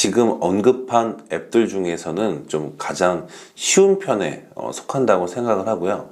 지금 언급한 앱들 중에서는 좀 가장 쉬운 편에 어, 속한다고 생각을 하고요.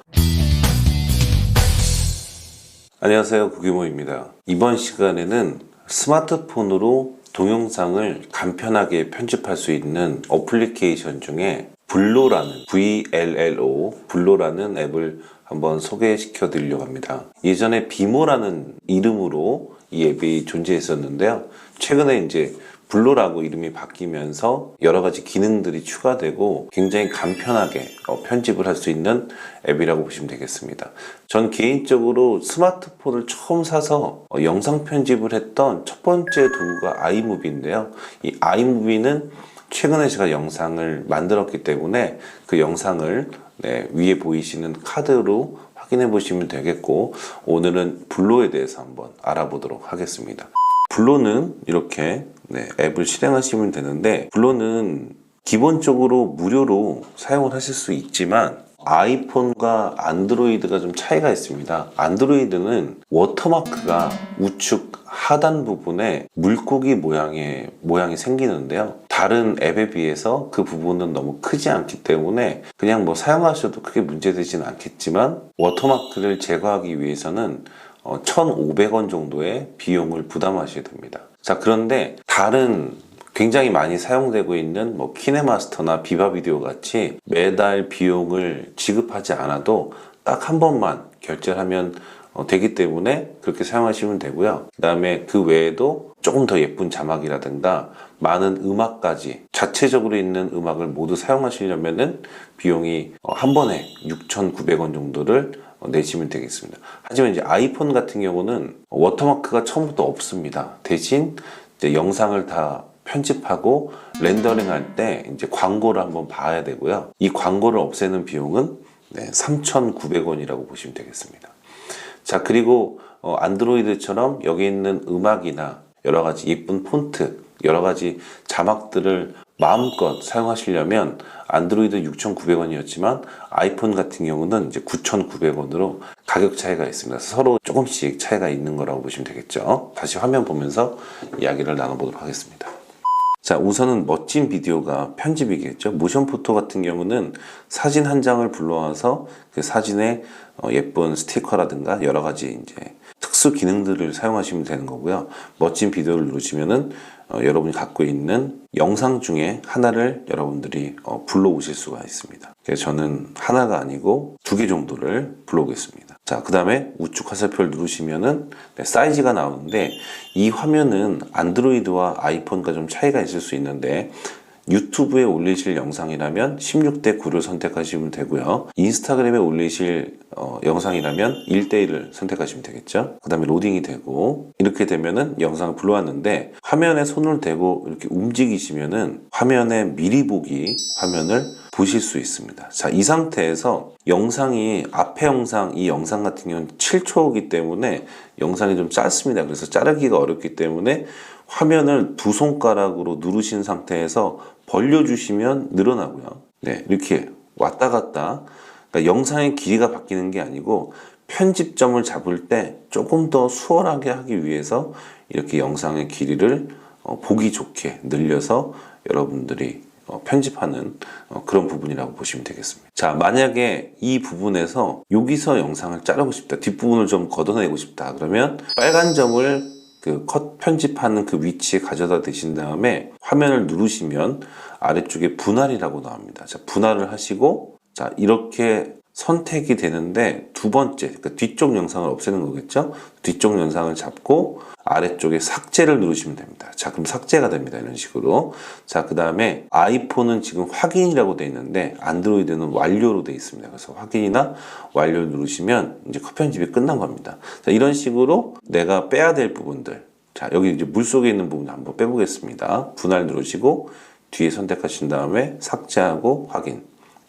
안녕하세요. 구기모입니다. 이번 시간에는 스마트폰으로 동영상을 간편하게 편집할 수 있는 어플리케이션 중에 블로라는 VLLO 블로라는 앱을 한번 소개시켜 드리려고 합니다. 예전에 비모라는 이름으로 이 앱이 존재했었는데요. 최근에 이제 블로라고 이름이 바뀌면서 여러 가지 기능들이 추가되고 굉장히 간편하게 어, 편집을 할 수 있는 앱이라고 보시면 되겠습니다. 전 개인적으로 스마트폰을 처음 사서 어, 영상 편집을 했던 첫 번째 도구가 아이무비인데요. 이 아이무비는 최근에 제가 영상을 만들었기 때문에 그 영상을 네, 위에 보이시는 카드로 확인해 보시면 되겠고 오늘은 블로에 대해서 한번 알아보도록 하겠습니다. 블로는 이렇게 네, 앱을 실행하시면 되는데 블로는 기본적으로 무료로 사용을 하실 수 있지만 아이폰과 안드로이드가 좀 차이가 있습니다. 안드로이드는 워터마크가 우측 하단 부분에 물고기 모양의 모양이 생기는데요. 다른 앱에 비해서 그 부분은 너무 크지 않기 때문에 그냥 뭐 사용하셔도 크게 문제되지는 않겠지만 워터마크를 제거하기 위해서는 어, 1,500원 정도의 비용을 부담하셔야 됩니다. 자, 그런데 다른 굉장히 많이 사용되고 있는 뭐 키네마스터나 비바 비디오 같이 매달 비용을 지급하지 않아도 딱 한 번만 결제를 하면 어, 되기 때문에 그렇게 사용하시면 되고요. 그 다음에 그 외에도 조금 더 예쁜 자막이라든가 많은 음악까지 자체적으로 있는 음악을 모두 사용하시려면은 비용이 어, 한 번에 6,900원 정도를 어, 내시면 되겠습니다. 하지만 이제 아이폰 같은 경우는 워터마크가 처음부터 없습니다. 대신 이제 영상을 다 편집하고 렌더링 할 때 이제 광고를 한번 봐야 되고요. 이 광고를 없애는 비용은 네, 3,900원이라고 보시면 되겠습니다. 자, 그리고 어, 안드로이드처럼 여기 있는 음악이나 여러 가지 예쁜 폰트, 여러 가지 자막들을 마음껏 사용하시려면 안드로이드 6,900원이었지만 아이폰 같은 경우는 이제 9,900원으로 가격 차이가 있습니다. 서로 조금씩 차이가 있는 거라고 보시면 되겠죠. 다시 화면 보면서 이야기를 나눠보도록 하겠습니다. 자, 우선은 멋진 비디오가 편집이겠죠. 모션 포토 같은 경우는 사진 한 장을 불러와서 그 사진에 어, 예쁜 스티커라든가 여러 가지 이제 특수 기능들을 사용하시면 되는 거고요. 멋진 비디오를 누르시면은 어, 여러분이 갖고 있는 영상 중에 하나를 여러분들이 어, 불러오실 수가 있습니다. 그래서 저는 하나가 아니고 두 개 정도를 불러오겠습니다. 자, 그 다음에 우측 화살표를 누르시면은 네, 사이즈가 나오는데 이 화면은 안드로이드와 아이폰과 좀 차이가 있을 수 있는데 유튜브에 올리실 영상이라면 16대 9를 선택하시면 되고요. 인스타그램에 올리실 어, 영상이라면 1대1을 선택하시면 되겠죠. 그 다음에 로딩이 되고 이렇게 되면은 영상을 불러왔는데 화면에 손을 대고 이렇게 움직이시면은 화면에 미리 보기 화면을 보실 수 있습니다. 자, 이 상태에서 영상이 앞에 영상, 이 영상 같은 경우는 7초이기 때문에 영상이 좀 짧습니다. 그래서 자르기가 어렵기 때문에 화면을 두 손가락으로 누르신 상태에서 벌려주시면 늘어나고요. 네, 이렇게 왔다 갔다. 그러니까 영상의 길이가 바뀌는 게 아니고 편집점을 잡을 때 조금 더 수월하게 하기 위해서 이렇게 영상의 길이를 어, 보기 좋게 늘려서 여러분들이 어, 편집하는 어, 그런 부분이라고 보시면 되겠습니다. 자, 만약에 이 부분에서 여기서 영상을 자르고 싶다, 뒷부분을 좀 걷어내고 싶다, 그러면 빨간 점을 그 컷 편집하는 그 위치에 가져다 대신 다음에 화면을 누르시면 아래쪽에 분할이라고 나옵니다. 자, 분할을 하시고 자, 이렇게 선택이 되는데 두 번째, 그 뒤쪽 영상을 없애는 거겠죠? 뒤쪽 영상을 잡고 아래쪽에 삭제를 누르시면 됩니다. 자, 그럼 삭제가 됩니다. 이런 식으로. 자, 그 다음에 아이폰은 지금 확인이라고 되어 있는데 안드로이드는 완료로 되어 있습니다. 그래서 확인이나 완료를 누르시면 이제 컷 편집이 끝난 겁니다. 자, 이런 식으로 내가 빼야 될 부분들. 자, 여기 이제 물 속에 있는 부분 한번 빼보겠습니다. 분할 누르시고 뒤에 선택하신 다음에 삭제하고 확인.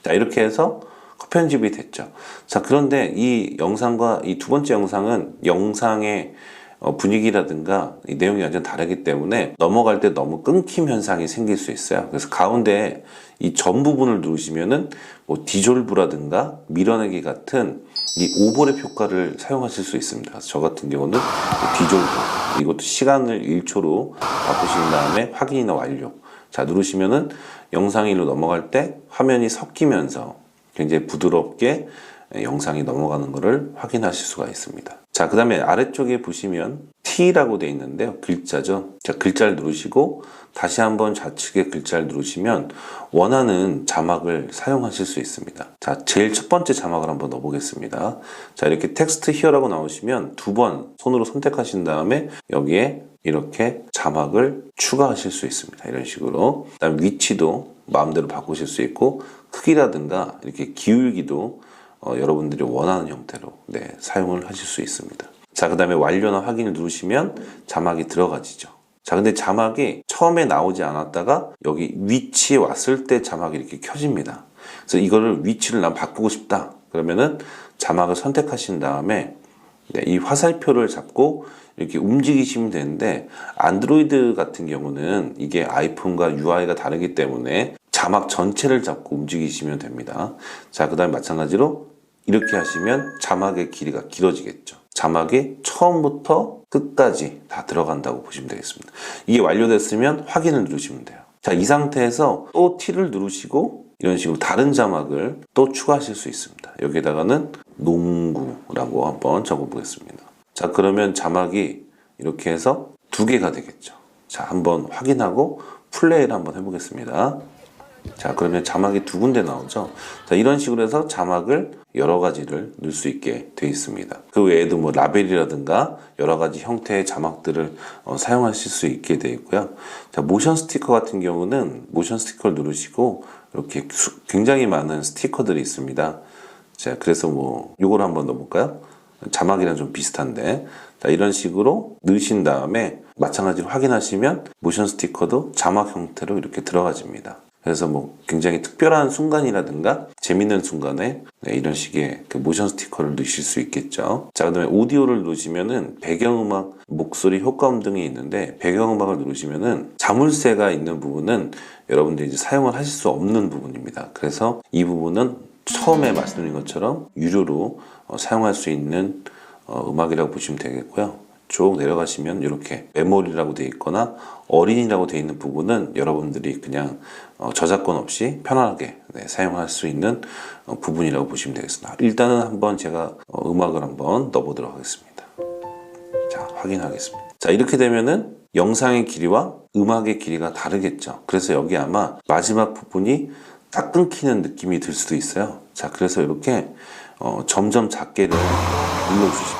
자, 이렇게 해서 컷 편집이 됐죠. 자, 그런데 이 영상과 이 두 번째 영상은 영상의 어, 분위기라든가 이 내용이 완전 다르기 때문에 넘어갈 때 너무 끊김 현상이 생길 수 있어요. 그래서 가운데 이 전 부분을 누르시면은 뭐 디졸브라든가 밀어내기 같은 이 오버랩 효과를 사용하실 수 있습니다. 저 같은 경우는 디졸브 이것도 시간을 1초로 바꾸신 다음에 확인이나 완료 자, 누르시면은 영상이 로 넘어갈 때 화면이 섞이면서 굉장히 부드럽게 영상이 넘어가는 것을 확인하실 수가 있습니다. 자, 그 다음에 아래쪽에 보시면 T라고 되어 있는데요. 글자죠. 자, 글자를 누르시고 다시 한번 좌측에 글자를 누르시면 원하는 자막을 사용하실 수 있습니다. 자, 제일 첫 번째 자막을 한번 넣어보겠습니다. 자, 이렇게 텍스트 히어라고 나오시면 두 번 손으로 선택하신 다음에 여기에 이렇게 자막을 추가하실 수 있습니다. 이런 식으로. 그 다음 위치도 마음대로 바꾸실 수 있고 크기라든가 이렇게 기울기도 어, 여러분들이 원하는 형태로 네, 사용을 하실 수 있습니다. 자, 그 다음에 완료나 확인을 누르시면 자막이 들어가지죠. 자, 근데 자막이 처음에 나오지 않았다가 여기 위치에 왔을 때 자막이 이렇게 켜집니다. 그래서 이거를 위치를 난 바꾸고 싶다. 그러면은 자막을 선택하신 다음에 네, 이 화살표를 잡고 이렇게 움직이시면 되는데 안드로이드 같은 경우는 이게 아이폰과 UI가 다르기 때문에 자막 전체를 잡고 움직이시면 됩니다. 자, 그 다음에 마찬가지로 이렇게 하시면 자막의 길이가 길어지겠죠. 자막이 처음부터 끝까지 다 들어간다고 보시면 되겠습니다. 이게 완료됐으면 확인을 누르시면 돼요. 자, 이 상태에서 또 T를 누르시고 이런 식으로 다른 자막을 또 추가하실 수 있습니다. 여기다가는 농구라고 한번 적어보겠습니다. 자, 그러면 자막이 이렇게 해서 두 개가 되겠죠. 자, 한번 확인하고 플레이를 한번 해보겠습니다. 자, 그러면 자막이 두 군데 나오죠. 자, 이런 식으로 해서 자막을 여러 가지를 넣을 수 있게 되어 있습니다. 그 외에도 뭐 라벨이라든가 여러 가지 형태의 자막들을 어, 사용하실 수 있게 되어 있고요. 자, 모션 스티커 같은 경우는 모션 스티커를 누르시고 이렇게 수- 굉장히 많은 스티커들이 있습니다. 자, 그래서 뭐 요걸 한번 넣어볼까요? 자막이랑 좀 비슷한데 자, 이런 식으로 넣으신 다음에 마찬가지로 확인하시면 모션 스티커도 자막 형태로 이렇게 들어가집니다. 그래서 뭐 굉장히 특별한 순간이라든가 재밌는 순간에 네, 이런 식의 그 모션 스티커를 넣으실 수 있겠죠. 자, 그 다음에 오디오를 누르시면은 배경음악, 목소리 효과음 등이 있는데 배경음악을 누르시면은 자물쇠가 있는 부분은 여러분들이 이제 사용을 하실 수 없는 부분입니다. 그래서 이 부분은 처음에 말씀드린 것처럼 유료로 어, 사용할 수 있는 어, 음악이라고 보시면 되겠고요. 쭉 내려가시면 이렇게 메모리라고 되어 있거나 어린이라고 되어 있는 부분은 여러분들이 그냥 어, 저작권 없이 편안하게 네, 사용할 수 있는 어, 부분이라고 보시면 되겠습니다. 일단은 한번 제가 어, 음악을 한번 넣어보도록 하겠습니다. 자, 확인하겠습니다. 자, 이렇게 되면은 영상의 길이와 음악의 길이가 다르겠죠. 그래서 여기 아마 마지막 부분이 딱 끊기는 느낌이 들 수도 있어요. 자, 그래서 이렇게 어, 점점 작게를 눌러주시면.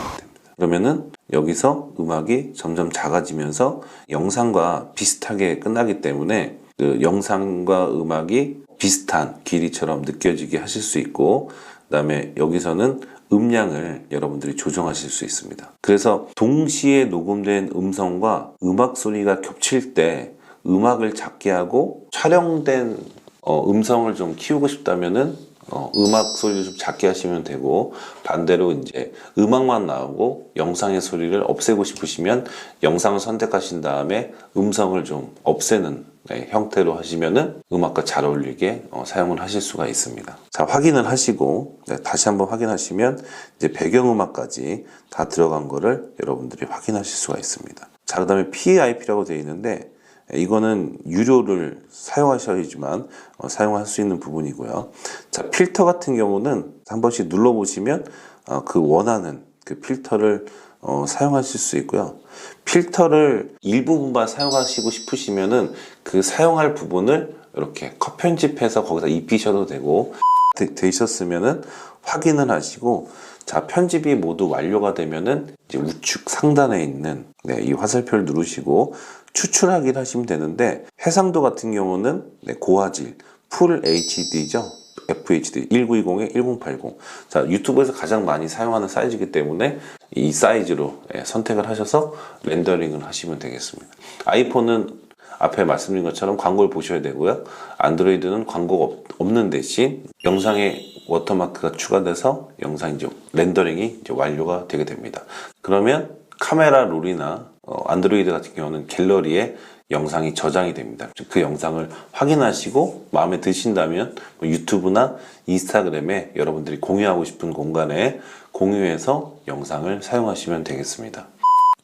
그러면은 여기서 음악이 점점 작아지면서 영상과 비슷하게 끝나기 때문에 그 영상과 음악이 비슷한 길이처럼 느껴지게 하실 수 있고 그 다음에 여기서는 음량을 여러분들이 조정하실 수 있습니다. 그래서 동시에 녹음된 음성과 음악 소리가 겹칠 때 음악을 작게 하고 촬영된 어, 음성을 좀 키우고 싶다면은 어, 음악 소리를 좀 작게 하시면 되고 반대로 이제 음악만 나오고 영상의 소리를 없애고 싶으시면 영상을 선택하신 다음에 음성을 좀 없애는 네, 형태로 하시면은 음악과 잘 어울리게 어, 사용을 하실 수가 있습니다. 자 확인을 하시고 네, 다시 한번 확인하시면 이제 배경음악까지 다 들어간 거를 여러분들이 확인하실 수가 있습니다. 자 그 다음에 PIP라고 되어 있는데 이거는 유료를 사용하셔야지만 어, 사용할 수 있는 부분이고요. 자, 필터 같은 경우는 한 번씩 눌러보시면 어, 그 원하는 그 필터를 어, 사용하실 수 있고요. 필터를 일부분만 사용하시고 싶으시면은 그 사용할 부분을 이렇게 컷 편집해서 거기다 입히셔도 되고 되, 되셨으면은 확인을 하시고 자 편집이 모두 완료가 되면은 이제 우측 상단에 있는 네, 이 화살표를 누르시고 추출하기를 하시면 되는데 해상도 같은 경우는 네, 고화질 풀 HD죠. FHD 1920에 1080. 자, 유튜브에서 가장 많이 사용하는 사이즈이기 때문에 이 사이즈로 예, 선택을 하셔서 렌더링을 하시면 되겠습니다. 아이폰은 앞에 말씀드린 것처럼 광고를 보셔야 되고요. 안드로이드는 광고가 없- 없는 대신 영상에 워터마크가 추가돼서 영상 이제 렌더링이 이제 완료가 되게 됩니다. 그러면 카메라 롤이나 어, 안드로이드 같은 경우는 갤러리에 영상이 저장이 됩니다. 그 영상을 확인하시고 마음에 드신다면 뭐 유튜브나 인스타그램에 여러분들이 공유하고 싶은 공간에 공유해서 영상을 사용하시면 되겠습니다.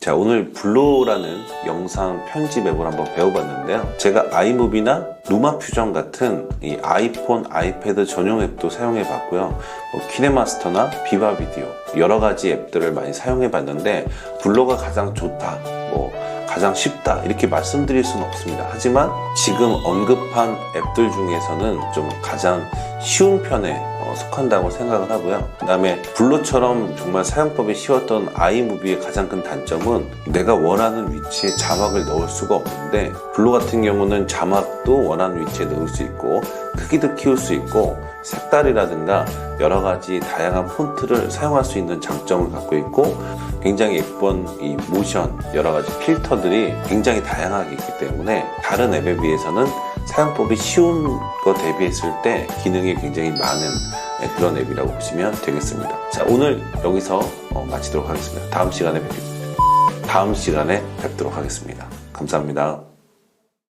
자, 오늘 블로라는 영상 편집 앱을 한번 배워봤는데요. 제가 아이무비나 루마 퓨전 같은 이 아이폰, 아이패드 전용 앱도 사용해 봤고요. 뭐 키네마스터나 비바 비디오 여러 가지 앱들을 많이 사용해 봤는데 블로가 가장 좋다, 뭐 가장 쉽다 이렇게 말씀드릴 수는 없습니다. 하지만 지금 언급한 앱들 중에서는 좀 가장 쉬운 편에 어, 속한다고 생각을 하고요. 그 다음에 블루처럼 정말 사용법이 쉬웠던 아이무비의 가장 큰 단점은 내가 원하는 위치에 자막을 넣을 수가 없는데 블루 같은 경우는 자막도 원하는 위치에 넣을 수 있고 크기도 키울 수 있고 색깔이라든가 여러 가지 다양한 폰트를 사용할 수 있는 장점을 갖고 있고 굉장히 예쁜 이 모션 여러 가지 필터들이 굉장히 다양하게 있기 때문에 다른 앱에 비해서는 사용법이 쉬운 거 대비했을 때 기능이 굉장히 많은 네, 그런 앱이라고 보시면 되겠습니다. 자 오늘 여기서 어, 마치도록 하겠습니다. 다음 시간에 뵙겠습니다. 다음 시간에 뵙도록 하겠습니다. 감사합니다.